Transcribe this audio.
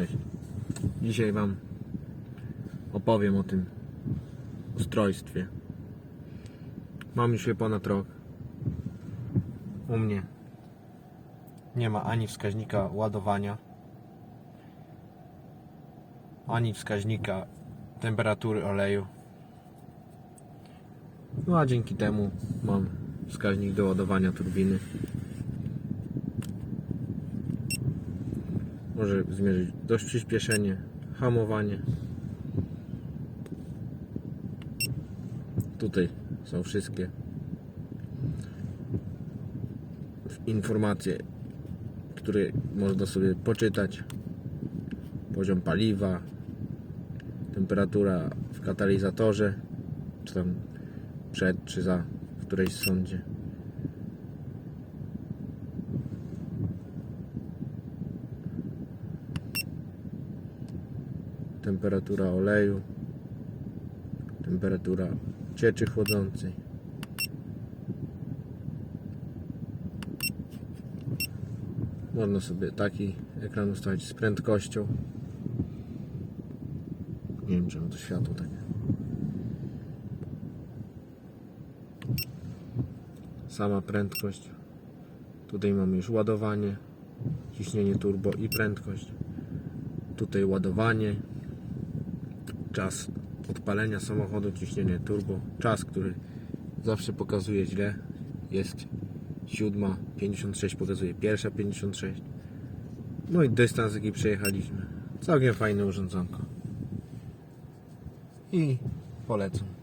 Cześć. Dzisiaj Wam opowiem o tym ustrojstwie. Mam już je ponad rok. U mnie nie ma ani wskaźnika ładowania, ani wskaźnika temperatury oleju. No a dzięki temu mam wskaźnik do ładowania turbiny. Może zmierzyć dość przyspieszenie, hamowanie. Tutaj są wszystkie informacje, które można sobie poczytać. Poziom paliwa, temperatura w katalizatorze, czy tam przed, czy za w którejś sądzie. Temperatura oleju, temperatura cieczy chłodzącej. Można sobie taki ekran ustawić z prędkością. Nie wiem czemu to światło takie. Sama prędkość. Tutaj mamy już ładowanie, ciśnienie turbo i prędkość. Tutaj ładowanie, czas odpalenia samochodu, ciśnienie turbo, czas, który zawsze pokazuje źle, jest siódma 56, pokazuje pierwsza 56. No i dystans, jaki przejechaliśmy. Całkiem fajne urządzonko. I polecam.